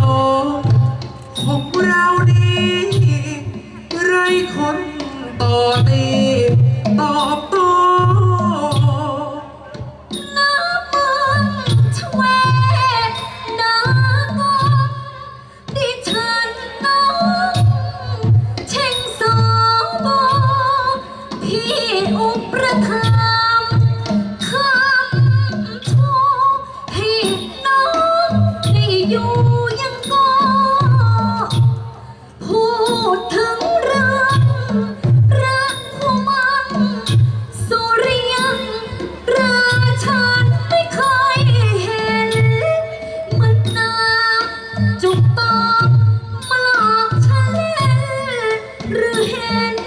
กั ห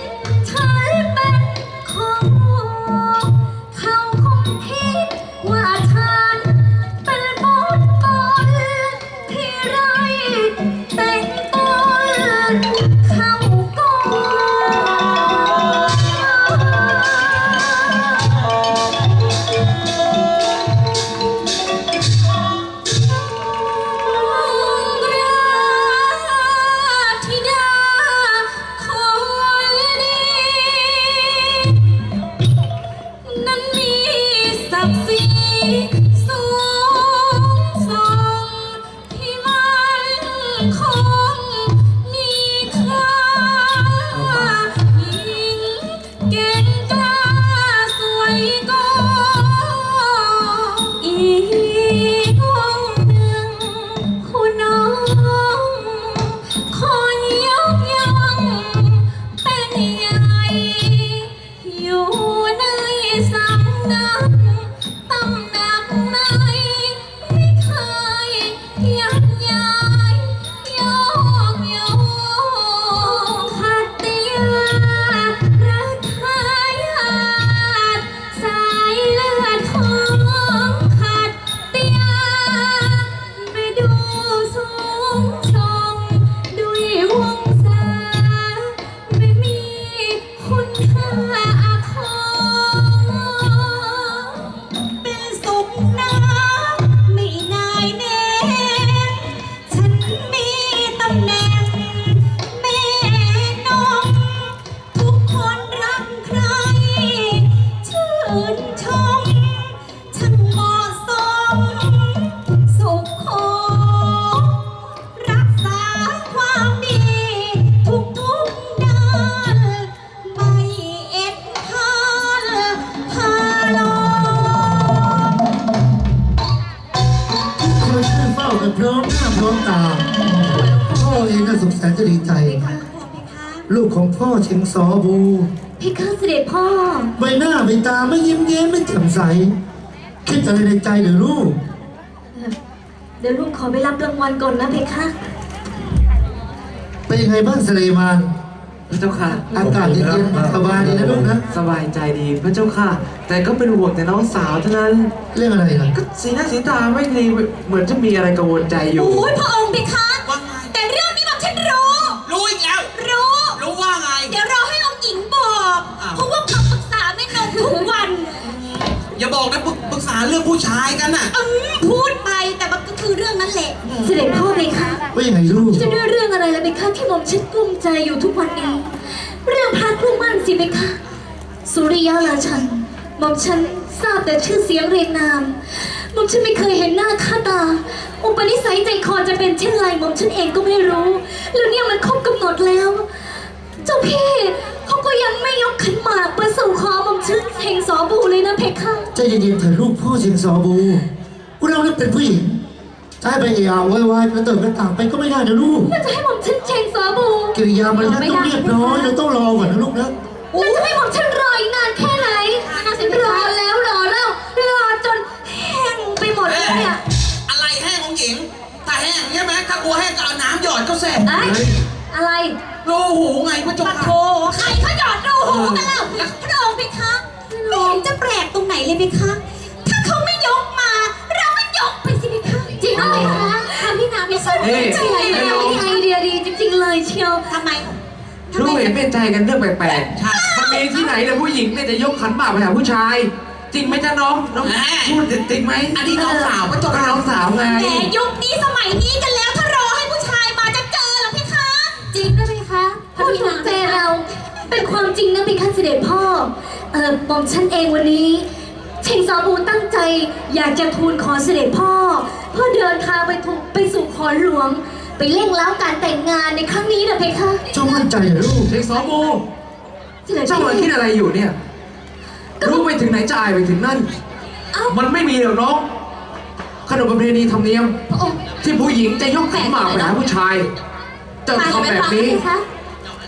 พร้อมหน้าพร้อมตา พ่อเองก็สงสารจะดีใจเป็นคนละพวกไหมคะลูกของพ่อเชงซอบูเพคะเสด็จพ่อ ใบหน้าใบตาไม่ยิ้มแย้มไม่แจ่มใส คิดอะไรในใจหรือลูก เดี๋ยวลูกขอไปรับรางวัลก่อนนะเพคะ เป็นยังไงบ้างสเลมานพ ระเจ้าค่ะ อากาศเย็นๆสบายดีนะลูกนะ สบายใจดีพระเจ้าค่ะ แต่ก็เป็นห่วงแต่น้องสาวเท่านั้น เรื่องอะไรล่ะก็สีหน้าสีตาไม่ดีเหมือนจะมีอะไรกังวลใจอยู่ โอ้ยพระองค์เพคะว่าไงแต่เรื่องนี้แบบฉันรู้ รู้อีกแล้ว รู้ รู้ว่าไง เดี๋ยวรอให้องค์หญิงบอกอ้าวเพราะว่ามาปรึกษาแม่นมทุกวัน อย่าบอกนะปรึกปรึกษาเรื่องผู้ชายกันน่ะ ด็จพ่อเพคะว่ายังไงลูก จะด้วยเรื่องอะไรล่ะเพคะที่หม่อมฉันกลุ้มใจอยู่ทุกวันนี้ เรื่องพระคู่มั่นสิเพคะ สุริยะราชันหม่อมฉันทราบแต่ชื่อเสียงเรียงนามหม่อมฉันไม่เคยเห็นหน้าค่าตา อุปนิสัยใจคอจะเป็นเช่นไรหม่อมฉันเองก็ไม่รู้ แล้วเนี่ยมันครบกำหนดแล้ว เจ้าพี่เขาก็ยังไม่ยกขันหมากมาสู่ขอหม่อมฉันแห่งสอบูเลยนะเพคะ ใจเย็นๆเถอะลูกพ่อเชงซอบู เราเนี่ยเป็นผู้หญิง ถ้าให้ไปเออาไว้ไว้แล้วเติมกระต่างไปก็ไม่ได้นะลูกแล้วจะให้หม่อมฉันแห่งสอบูกิริยามารยาทต้องเรียบร้อยเราต้องรอก่อนนะลูกนะแล้วจะให้หม่อมฉันรออีกนานแค่ไหนรอแล้วรอแล้วรอจนแห้งไปหมดเลยเนี่ยอะไรแห้งของหญิงถ้าแห้งใช่ไหมถ้ากลัวแห้งก็เอาน้ำหยอดก็เสร็จเอ้ยอะไรโอ้โหไงพระเจ้าปะค่ะโถใครเขาหยอดดูหูกันแล้วพระองค์เพคะไม่เห็นจะแปลกตรงไหนเลยเพคะถ้าเขาไม่ยกมาเราก็ยกไปสิเพ คะจริงไหมคะทำพี่นาไม่ใช่เฮ้ยใช่ไหมไอเดียดีจริงๆเลยเชียวทำไมรู้เห็นเป็นใจกันเรื่องแปลกๆมันมีที่ไหนเลยผู้หญิงเนี่ยจะยกขันหมากไปหาผู้ชาย จริงไหมจ๊ะน้องน้องพูดจริงไหมอันนี้น้องสาวพระเจ้าก็ค่ะน้องสาวไงแหมยุคนี้สมัยนี้กันแล้วถ้ารอให้ผู้ชายมาจะเจอเหรอเพคะจริงด้วยไหมคะพูดถูกใจเรา เป็นความจริงนะเพคะเสด็จพ่อเออหม่อมฉันเองวันนี้ เชงซอบูตั้งใจ อยากจะทูลขอเสด็จพ่อ เพื่อเดินทางไปถูกไปสู่ขอหลวง ไปเร่งเล้าการแต่งงานในครั้งนี้นะเพคะเจ้ามั่นใจเหรอลูกเด็กสอบูเสด็จเจ้าพี่มาคิดอะไรอยู่เนี่ย รู้ไปถึงไหนจะอายไปถึงนั่น เอ้ามันไม่มีหรอกน้องขนบประเพณีธรรมเนียม พระองค์ที่ผู้หญิงจะยกขันหมากไปหาผู้ชาย เจ้าทำแบบนี้คะ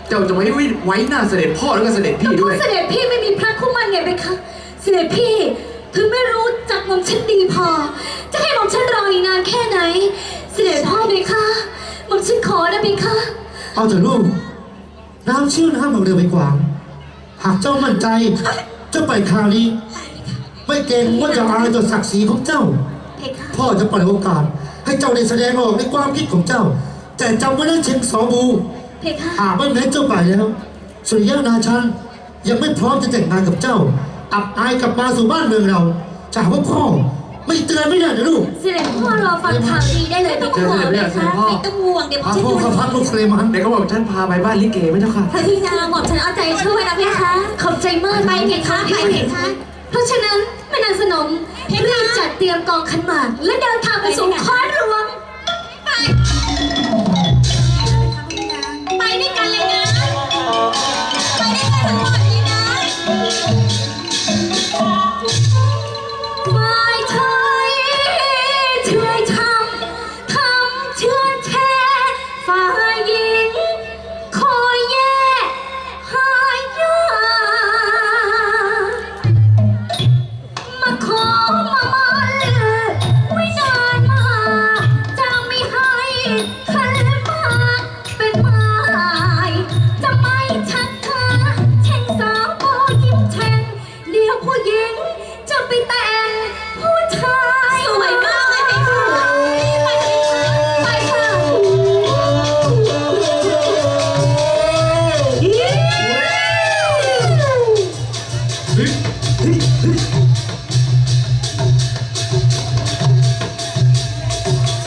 เจ้าจะไม่ไว้หน้าเสด็จพ่อแล้วก็เสด็จพี่ด้วยเสด็จพี่ไม่มีพระคู่มั่นไงเพคะเสด็จพี่ถึงไม่รู้จักหม่อมฉันดีพอ จะให้หม่อมฉันรออีกนานแค่ไหน เสด็จพ่อเพคะหม่อมฉันขอนะเพคะเอาเถอะลูกน้ำเชื่อน้ำของเรือไปกวาง หากเจ้ามั่นใจเจ้าไปคราวนี้ ไม่เกรงว่าจะอายต่อศักดิ์ศรีของเจ้า เพคะพ่อจะปล่อยโอกาส ให้เจ้าได้แสดงออกในความคิดของเจ้า แต่จำไว้นะเชงสอบูเพคะหากไม่แม้เจ้าไปแล้วสุริยะนาชันยังไม่พร้อมจะแต่งงานกับเจ้า อับอายกลับมาสู่บ้านเมืองเราจะหาว่าพ่อ ไม่เตือนไม่ได้นะลูก เสด็จพ่อรอฟังข่าวดีได้เลยไม่ต้องห่วงเดี๋เลยวยเดี๋ยวค่ะเดี๋ยวพ่อไม่ต้องห่วงเดี๋ยวหม่อพามฉันพ่อดูเข้าพักลูกสเลมานเดี๋ยวก็บอกฉันพาไปบ้านลิเกไหมเจ้าค่ะพระพี่นางหม่อมฉันเอาใจช่วยนะเพคะ ขอบใจมากไปเพคะไปเพคะ เพราะฉะนั้นแม่นางสนมรีบจัดเตรียมกองขันหมากและเดินทางไปสู่คอหล